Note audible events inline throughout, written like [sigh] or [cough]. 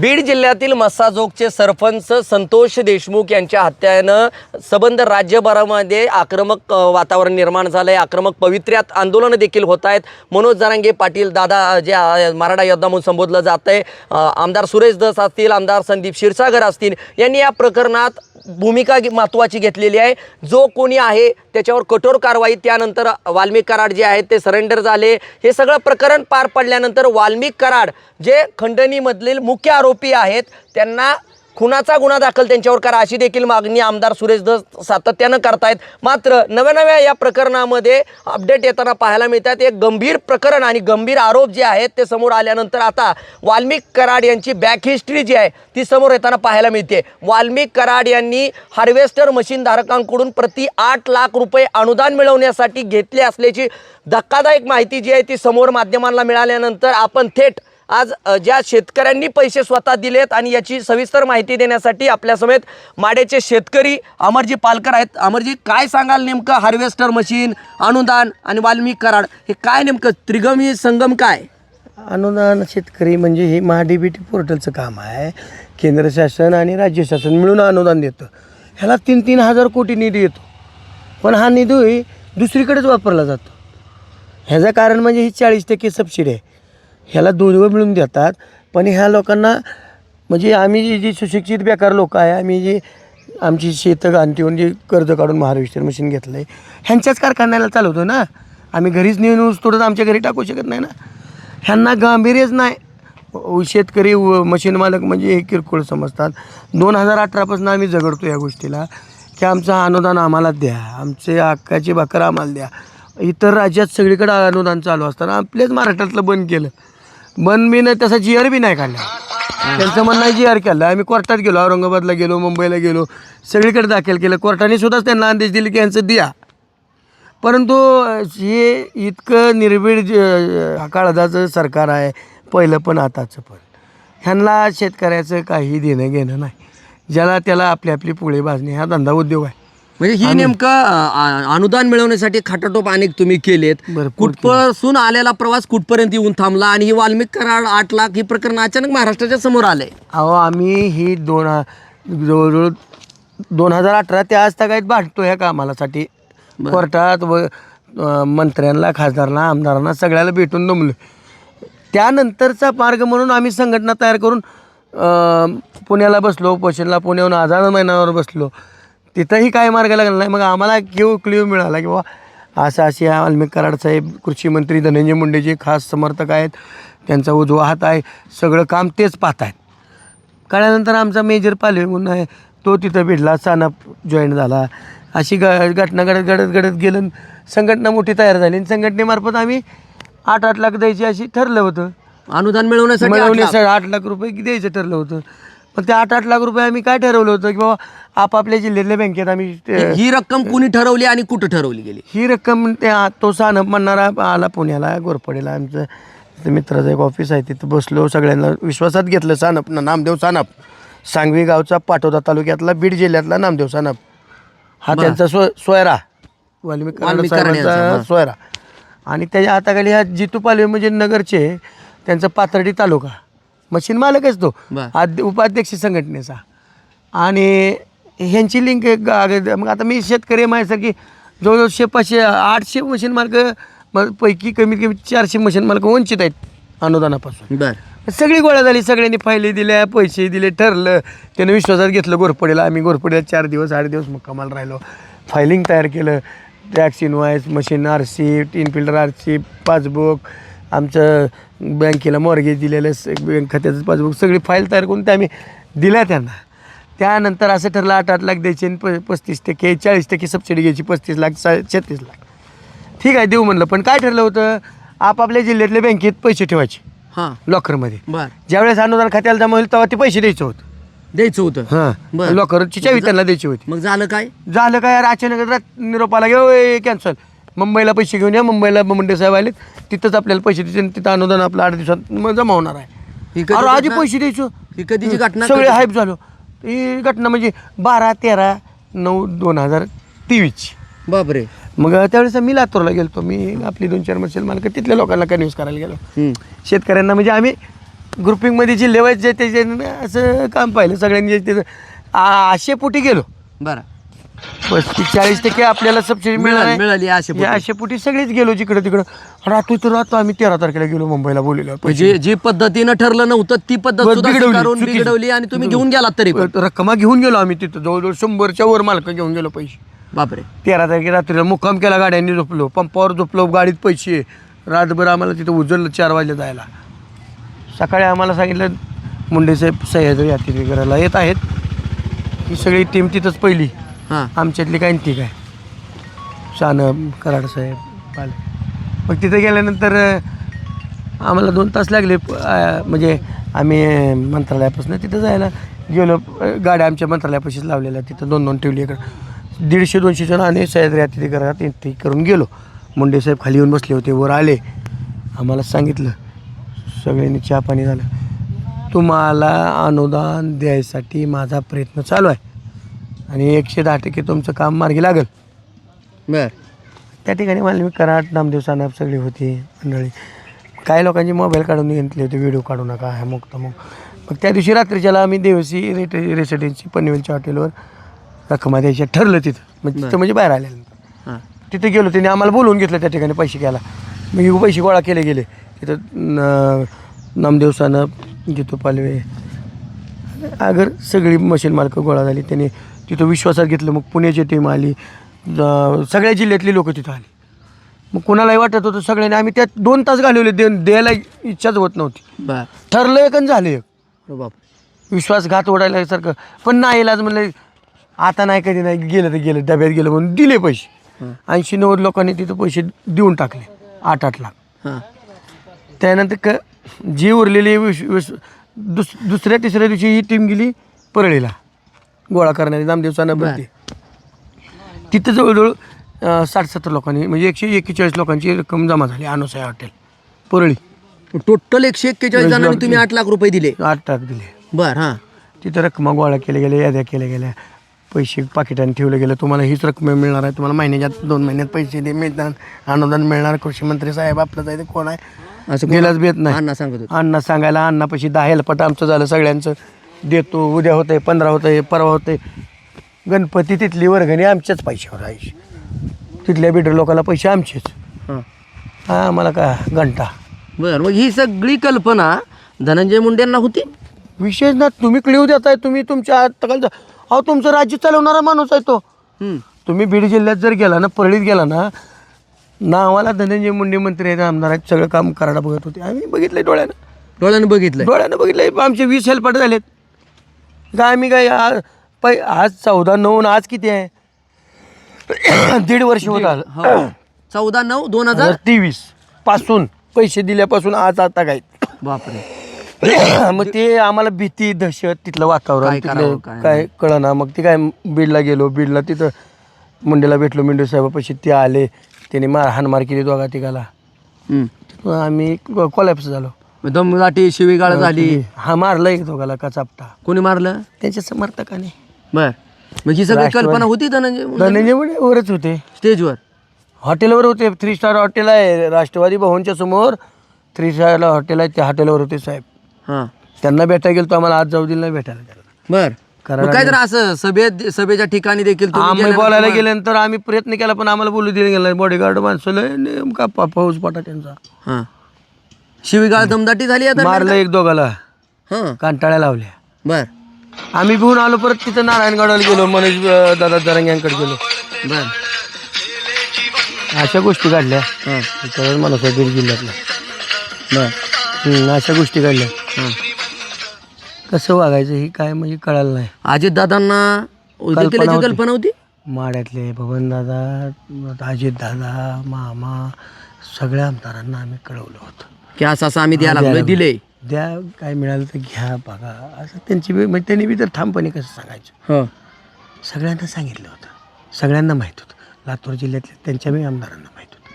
बीड जिल्ह्यातील मस्साजोगचे सरपंच संतोष देशमुख यांच्या हत्येनं सबंध राज्यभरामध्ये आक्रमक वातावरण निर्माण झालं आहे आक्रमक पवित्र्यात आंदोलनं देखील होत आहेत मनोज जरांगे पाटील दादा जे मराठा योद्धा म्हणून संबोधलं जात आहे आमदार सुरेश दस असतील आमदार संदीप क्षीरसागर असतील. यांनी या प्रकरणात भूमिका महत्त्वाची घेतलेली आहे. जो कोणी आहे त्याच्यावर कठोर कारवाई त्यानंतर वाल्मिक कराड जे आहेत ते सरेंडर झाले. हे सगळं प्रकरण पार पडल्यानंतर वाल्मिक कराड जे खंडणीमधील मुख्य आरोपी आहेत त्यांना खुनाचा गुन्हा दाखल त्यांच्यावर करा अशी देखील मागणी आमदार सुरेश दस सातत्यानं करतायत. मात्र नव्या नव्या या प्रकरणामध्ये अपडेट येताना पाहायला मिळतात एक गंभीर प्रकरण आणि गंभीर आरोप जे आहेत ते समोर आल्यानंतर आता वाल्मिक कराड यांची बॅक हिस्ट्री जी आहे ती समोर येताना पाहायला मिळते. वाल्मिक कराड यांनी हार्वेस्टर मशीन धारकांकडून प्रति आठ लाख रुपये अनुदान मिळवण्यासाठी घेतले असल्याची धक्कादायक माहिती जी आहे ती समोर माध्यमांना मिळाल्यानंतर आपण थेट आज ज्या शेतकऱ्यांनी पैसे स्वतः दिलेत आणि याची सविस्तर माहिती देण्यासाठी आपल्यासमेत माडेचे शेतकरी अमरजी पालकर आहेत. अमरजी काय सांगाल नेमकं हार्वेस्टर मशीन अनुदान आणि वाल्मिक कराड हे काय नेमकं त्रिगमी संगम काय? अनुदान शेतकरी म्हणजे हे महाडीबीटी पोर्टलचं काम आहे. केंद्र शासन आणि राज्य शासन मिळून अनुदान देतं. ह्याला तीन तीन हजार कोटी निधी येतो. पण हा निधी दुसरीकडेच वापरला जातो. ह्याचं कारण म्हणजे ही चाळीस टक्के सबसिडी आहे. ह्याला दोघं मिळून देतात. पण ह्या लोकांना म्हणजे आम्ही जी जी सुशिक्षित बेकार लोक आहे आम्ही जी आमची शेतं घाण जी कर्ज काढून महाराष्ट्र मशीन घेतलं आहे ह्यांच्याच कारखान्याला चालवतो ना. आम्ही घरीच नेऊन ऊस तोडत आमच्या घरी टाकू शकत नाही ना. ह्यांना गांभीर्यच नाही. शेतकरी व मशीन मालक म्हणजे हे किरकोळ समजतात. दोन हजार अठरापासून आम्ही झगडतो या गोष्टीला. की आमचं अनुदान आम्हाला द्या. आमचे हक्काची भाकर आम्हाला द्या. इतर राज्यात सगळीकडे अनुदान चालू असताना आपल्याच महाराष्ट्रातलं बंद केलं. बंद मी नाही तसा जी आर बी नाही काढला त्यांचं म्हणणं आहे जी आर केलं आम्ही कोर्टात गेलो औरंगाबादला गेलो मुंबईला गेलो सगळीकडे दाखल केलं. कोर्टाने सुद्धाच त्यांना आदेश दिले की यांचं द्या. परंतु हे इतकं निर्भीड काळजाचं सरकार आहे पहिलं पण आताचं पण. ह्यांना शेतकऱ्याचं काही देणं घेणं नाही. ज्याला त्याला आपली आपली पुळे भाजणे हा धंदा उद्योग आहे. म्हणजे ही नेमकं अ, अ, अनुदान मिळवण्यासाठी खाटाटोप अनेक तुम्ही केलेत. भरपूर कुठपासून आलेला प्रवास कुठपर्यंत येऊन थांबला आणि ही वाल्मिक कराड आठ लाख ही प्रकरण अचानक महाराष्ट्राच्या समोर आलंय अहो आम्ही ही दोन ह- जवळजवळ दोन हजार अठरा ते आज तगायत भांडतो ह्या कामालासाठी. कोर्टात व अ, मंत्र्यांना खासदारांना आमदारांना सगळ्याला भेटून दमलो त्यानंतरचा मार्ग म्हणून आम्ही संघटना तयार करून अ, पुण्याला बसलो पोषणला पुण्याहून आझाद मैदानावर बसलो. तिथंही काय मार्ग लागला नाही. मग आम्हाला क्यू क्ल्यू मिळाला की बाबा असं असे वाल्मिक कराड साहेब कृषी मंत्री धनंजय मुंडेचे खास समर्थक आहेत त्यांचा उजवा हात आहे. सगळं काम तेच पाहत आहेत. कळल्यानंतर आमचा मेजर पालवे म्हणून आहे तो तिथं भेटला सानप जॉईन झाला. अशी ग घटना घडत घडत घडत गेलं संघटना मोठी तयार झाली आणि संघटनेमार्फत आम्ही आठ आठ लाख द्यायची अशी ठरलं होतं. अनुदान मिळवण्यासाठी. मिळवण्यासाठी आठ लाख रुपये द्यायचं ठरलं होतं. पण ते आठ आठ लाख रुपये आम्ही काय ठरवलं होतं की बाबा आपापल्या जिल्ह्यातल्या बँकेत आम्ही ते- ही रक्कम कुणी ठरवली आणि कुठं ठरवली गेली? ही रक्कम त्या तो सानप म्हणणारा आला पुण्याला गोरपडेला आमचं तिथं मित्राचं एक ऑफिस आहे तिथं बसलो. सगळ्यांना विश्वासात घेतलं सानप नामदेव सानप. सांगवी गावचा पाटोदा तालुक्यातला बीड जिल्ह्यातला नामदेव सानप. हा बरं. त्यांचा स्व सोयरा. वाल्मिक वाल्मिक कराड यांचा, साहेबांचा बरं. सोयरा. आणि त्याच्या हाताखाली हा जितू पालवे म्हणजे नगरचे त्यांचा पाथर्डी तालुका. मशीन मालकच तो. बरं. आद्य उपाध्यक्ष संघटनेचा. आणि ह्यांची लिंक मग आता मी शेतकरी आहे माझ्यासारखी जवळजवळ शे पाचशे आठशे मशीन मालक म- पैकी कमीत कमी चारशे मशीन मालक वंचित आहेत अनुदानापासून. बर. सगळी गोळा झाली सगळ्यांनी फायली दिल्या पैसे दिले ठरलं. त्यानं विश्वासात घेतलं गोरपडीला आम्ही गोरपडीला चार दिवस आठ दिवस मुक्कामाला राहिलो. फायलिंग तयार केलं. Tax invoice machine R C टीन फिल्टर आर सी पासबुक आमचं बँकेला मॉर्गेज दिलेलं स- बँक खात्याचं पासबुक सगळी फाईल तयार करून ते आम्ही दिल्या त्यांना. त्यानंतर असं ठरलं आठ आठ लाख द्यायचे आणि प पस्तीस टक्के चाळीस टक्के सबसिडी घ्यायची पस्तीस लाख सा छत्तीस लाख. ठीक आहे देऊ म्हणलं पण काय ठरलं होतं? आपापल्या जिल्ह्यातल्या बँकेत पैसे ठेवायचे. हां. लॉकरमध्ये. बर. ज्यावेळेस अनुदान खात्याला जमा होईल तेव्हा ते पैसे द्यायचं होतं. द्यायचं होतं? हां. लॉकरची चावी त्यांना द्यायची होती. मग झालं काय? झालं काय? यार अचानक निरोपाला घेऊ कॅन्सल मुंबईला पैसे घेऊन या मुंबईला मुंडे साहेब आले तिथंच आपल्याला पैसे द्यायचे आणि तिथं अनुदान आपलं आठ दिवसात मग जमा होणार आहे. ही अरे आधी पैसे द्यायचो. ही कधीची घटना सगळे हाईप झालो. ही घटना म्हणजे बारा तेरा नऊ दोन हजार तेवीसची बापरे. मग त्यावेळेस मी लातूरला गेलतो. मी आपली दोन चार मशीन मालक तिथल्या लोकांना कन्व्हिन्स करायला गेलो. शेतकऱ्यांना म्हणजे आम्ही ग्रुपिंगमध्ये जे त्याचे असं काम पाहिलं. सगळ्यांनी जे आशे पोटी गेलो. बरं. पस्तीस चाळीस टक्के आपल्याला सबसिडी मिळाली मिळाली आशेपोटी. या आशेपोटी सगळेच गेलो जिकडं तिकडं. राहतो तर राहतो आम्ही तेरा तारखेला गेलो मुंबईला बोललेलो. म्हणजे जी पद्धतीनं ठरलं नव्हतं ती पद्धत सुद्धा बिघडवली, स्वीकारून चुकीची. बिघडवली आणि तुम्ही घेऊन गेलात तरी पण. रक्कमा घेऊन गेलो आम्ही तिथं. जवळजवळ शंभरच्या वर मालक घेऊन गेलो पैसे. बापरे. तेरा तारखे रात्रीला मुक्काम केला गाड्यांनी झोपलो. पंपावर झोपलो गाडीत पैसे. रातभर आम्हाला तिथं उजळलं चार वाजले जायला. सकाळी आम्हाला सांगितलं मुंडेसाहेब सह्याद्री यात्रेकराला येत आहेत. ही सगळी टीम तिथंच पहिली. हां. आमच्यातली काय ती काय? शान कराड साहेब पाल मग तिथे गेल्यानंतर आम्हाला दोन तास लागले म्हणजे आम्ही मंत्रालयापासून तिथं जायला. गेलो गाड्या आमच्या मंत्रालयापाशीच लावलेल्या तिथं दोन दोन ठेवली इकडं दीडशे दोनशे जण आणि सह्याद्री घरात एंट्री करून गेलो. मुंडे साहेब खाली येऊन बसले होते वर आले. आम्हाला सांगितलं सगळ्यांनी चहा पाणी झालं. तुम्हाला अनुदान द्यायसाठी माझा प्रयत्न चालू आहे. आणि एकशे दहा टक्के तुमचं काम मार्गी लागेल. बर. त्या ठिकाणी मला मी कराड नामदेव साहेब सगळी होती मंडळी. काही लोकांचे मोबाईल काढून घेतले होते व्हिडिओ काढू नका ह्या मुक्त मग मग त्या दिवशी रात्रीच्याला आम्ही देवसी रेट रेसिडेन्सी पनवेलच्या हॉटेलवर रक्कमा द्यायच्या ठरलं तिथं. म्हणजे तिथं म्हणजे बाहेर आल्यानंतर हां. तिथे गेलो त्यांनी आम्हाला बोलवून घेतलं त्या ठिकाणी पैसे घ्यायला. मग हे पैसे गोळा केले गेले. तिथं नामदेव सानप जितू पालवे अगर सगळी मशीन मालकं गोळा झाली. त्यांनी तिथं विश्वासात घेतलं मग पुण्याची टीम आली. सगळ्या जिल्ह्यातली लोकं तिथं आली. मग कोणालाही वाटत होतं सगळ्यांनी आम्ही त्यात दोन तास घालवले दे द्यायला इच्छाच होत नव्हती. बर. ठरलं एक आणि झालं एक. बाप. विश्वासघात ओढायला सारखं पण नाही इलाज म्हणलं आता नाही कधी नाही गेलं तर गेलं डब्यात गेलं म्हणून दिले पैसे. ऐंशी नव्वद लोकांनी तिथं पैसे देऊन टाकले आठ आठ लाख. हां. त्यानंतर क जी उरलेली विश विश दुस दुसऱ्या तिसऱ्या दिवशी ही टीम गेली परळीला. गोळा करणारी नामदेव सानावरती तिथं जवळजवळ अं, साठ सत्तर लोकांनी म्हणजे एकशे एक्केचाळीस लोकांची रक्कम जमा झाली अनुसाय हॉटेल परळी. टोटल एकशे एक्केचाळीस जणांनी तुम्ही आठ लाख रुपये दिले. आठ टाक दिले. बर हां. तिथं रक्कमा गोळा केल्या गेल्या याद्या केल्या गेल्या पैसे पाकिटाने ठेवले गेलं. तुम्हाला हीच रक्कम मिळणार आहे तुम्हाला महिन्याच्या दोन महिन्यात पैसे दे मिळतात अनुदान मिळणार. कृषी मंत्री साहेब आपलं जायचं कोण आहे? असं गेलाच बेत नाही. अण्णा सांगत होते. अण्णा सांगायला अण्णापाशी दहा हेलपट आमचं झालं सगळ्यांचं. देतो उद्या होतंय पंधरा होतंय परवा होतंय. गणपती तिथली वर्गणी आमच्याच पैशावर आहे. तिथल्या बिडर लोकांना पैसे आमचेच. हां. हा आम्हाला का घंटा? बर मग ही सगळी कल्पना धनंजय मुंडेंना होती? विशेष ना तुम्ही क्लिव देताय तुम्ही तुमच्या हाताखालचा अहो तुमचं राज्य चालवणारा माणूस आहे तो. तुम्ही बीड जिल्ह्यात जर गेला ना परळीत गेला ना नावाला धनंजय मुंडे मंत्री आहेत आमदार आहेत सगळं काम करायला बघत होते. आम्ही बघितलंय डोळ्यानं. डोळ्यानं बघितलंय. डोळ्यानं बघितलंय. आमचे वीस हेल्पट झालेत. काय आम्ही काय आज पै आज चौदा नऊ आणि आज किती आहे? [coughs] दीड वर्ष होत आलं. हो. चौदा नऊ दोन हजार? तेवीसपासून पैसे दिल्यापासून आज आता काय? बापरे. [coughs] मग ते आम्हाला भीती दहशत तिथलं वातावरण काय करावं, तिथलं काय काय कळना. मग ते काय बीडला गेलो बीडला तिथं मुंडेला भेटलो मुंडे साहेबापाशी ते आले. त्याने मार हानमार केली दोघा तिघाला. हम्म. तिथून आम्ही कोलॅप्स झालो. दमदाटी शिवीगाळ झाली. हा मारला एक दोघाला का चापटा? कोणी मारलं? त्यांच्या समर्थकाने बर. मग ही सगळी राष्ट्रवादी- कल्पना होती धनंजय मुंडे धनंजय मुंडे वरच होते. स्टेजवर? हॉटेलवर होते. थ्री स्टार हॉटेल आहे. राष्ट्रवादी भवनच्या समोर. थ्री स्टार हॉटेल आहे. त्या हॉटेलवर होते साहेब. हां. त्यांना भेटायला गेलो तो आम्हाला आज जाऊ दिलं नाही भेटायला बर. करायला मग काय तर असं सभेत सभेच्या ठिकाणी देखील तुम्ही आम्ही गेल्यानंतर बोलायला तुम्हाला- गेल्यानंतर आम्ही प्रयत्न केला पण आम्हाला बोलू दिलं गेलं बॉडीगार्ड माणसं लय नेमका पा- फौज पाटा त्यांचा. हां. शिवीगाळ दमदाटी झाली आता मारलं एक दोघाला. हां. कांटाळ्या लावल्या. बर. आम्ही भिवून आलो परत तिथं नारायणगडाला गेलो मनीष अं, दादा दरंग्यांकडे गेलो. बर. अशा गोष्टी काढल्या हां. आहे बीड जिल्ह्यातला. बर. हम्म, अशा गोष्टी काढल्या हां. कसं वागायचं ही काय म्हणजे कळालं नाही. अजित दादांना देखील याची होती. कल्पना होती? माड्यातले भवनदादा अजितदादा मामा सगळ्या आमदारांना आम्ही कळवलं होतं. की असं असं आम्ही द्यायला लागलोय दिले द्या काय मिळालं तर घ्या बघा. असं त्यांची बी- म्हणजे त्यांनी बी तर ठामपणे कसं सांगायचं? हो. सगळ्यांना सांगितलं होतं. सगळ्यांना माहीत होतं. लातूर जिल्ह्यातल्या त्यांच्या बी आमदारांना माहीत होतं.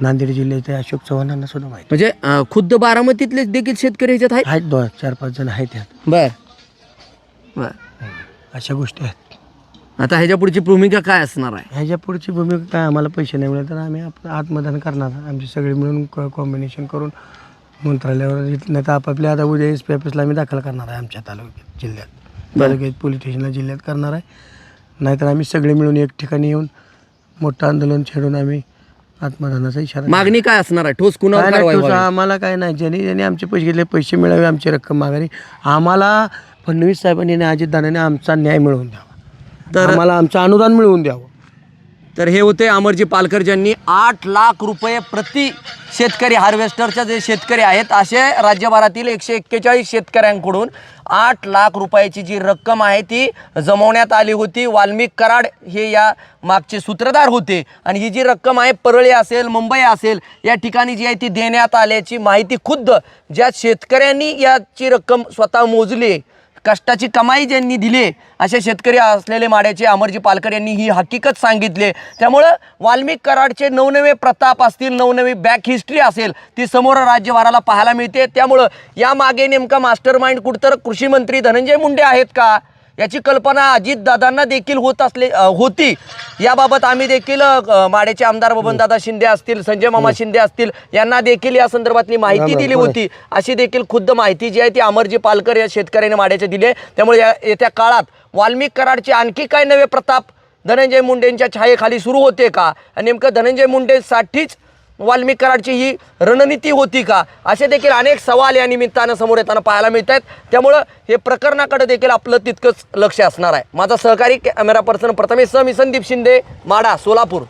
नांदेड जिल्ह्याच्या अशोक चव्हाणांना सुद्धा माहीत म्हणजे अं, खुद्द बारामतीतले देखील शेतकरी ह्याच्यात आहेत? आहेत दोन चार पाच जण आहेत त्यात. बर. बर अशा गोष्टी आहेत. आता ह्याच्या पुढची भूमिका काय असणार आहे? ह्याच्या पुढची भूमिका काय? आम्हाला पैसे नाही मिळाले तर आम्ही आपलं आत्मदान करणार. आमची सगळे मिळून कॉम्बिनेशन करून मंत्रालयावर नाही तर आपापल्या आता उद्या एस पी ऑफिसला आम्ही दाखल करणार आहे आमच्या तालुक्यात जिल्ह्यात. तालुक्यात पोलीस स्टेशनला जिल्ह्यात करणार आहे. नाहीतर आम्ही सगळे मिळून एक ठिकाणी येऊन मोठं आंदोलन छेडून आम्ही आत्मदानाचा इशारा. मागणी काय असणार आहे? ठोस व्हावी? आम्हाला काय नाही. ज्यांनी ज्यांनी आमचे पैसे घेतले पैसे मिळावे आमची रक्कम मागावी आम्हाला फडणवीस साहेबांनी आणि अजितदादांनी आमचा न्याय मिळवून द्यावा. तर- आम्हाला आमचं अनुदान मिळवून द्यावं. तर हे होते अमरजी पालकर ज्यांनी आठ लाख रुपये प्रति शेतकरी हार्वेस्टरचे जे शेतकरी आहेत असे राज्यभरातील एकशे एक्केचाळीस शेतकऱ्यांकडून आठ लाख रुपयाची जी रक्कम आहे ती जमवण्यात आली होती. वाल्मिक कराड हे या मागचे सूत्रधार होते. आणि ही जी रक्कम आहे परळी असेल मुंबई असेल या ठिकाणी जी आहे ती देण्यात आल्याची माहिती खुद्द ज्या शेतकऱ्यांनी याची रक्कम स्वतः मोजली कष्टाची कमाई ज्यांनी दिली असे शेतकरी असलेले माड्याचे अमरजी पालकर यांनी ही हकीकत सांगितले. त्यामुळं वाल्मिक कराडचे नवनवे प्रताप असतील नवनवी बॅक हिस्ट्री असेल ती समोर राज्यभराला पाहायला मिळते. त्यामुळं यामागे नेमका मास्टर माइंड कुठतर कृषीमंत्री धनंजय मुंडे आहेत का? याची कल्पना अजितदादांना देखील होत असले होती. याबाबत आम्ही देखील अ, माड्याचे आमदार बबनदादा शिंदे असतील संजय मामा शिंदे असतील यांना देखील या संदर्भातली माहिती दिली होती. अशी देखील खुद्द माहिती जी आहे ती अमरजी पालकर या शेतकऱ्याने माड्याचे दिली आहे. त्यामुळे या येत्या काळात वाल्मिक कराडचे आणखी काय नवे प्रताप धनंजय मुंडेंच्या छायेखाली सुरू होते का? आणि नेमकं धनंजय मुंडेसाठीच वाल्मिक कराडची ही रणनीती होती का? असे देखील अनेक सवाल या निमित्तानं समोर येताना पाहायला मिळत आहेत त्यामुळं हे प्रकरणाकडे देखील आपलं तितकंच लक्ष असणार आहे. माझा सहकारी कॅमेरा पर्सन प्रथमेश सह मी संदीप शिंदे माडा सोलापूर.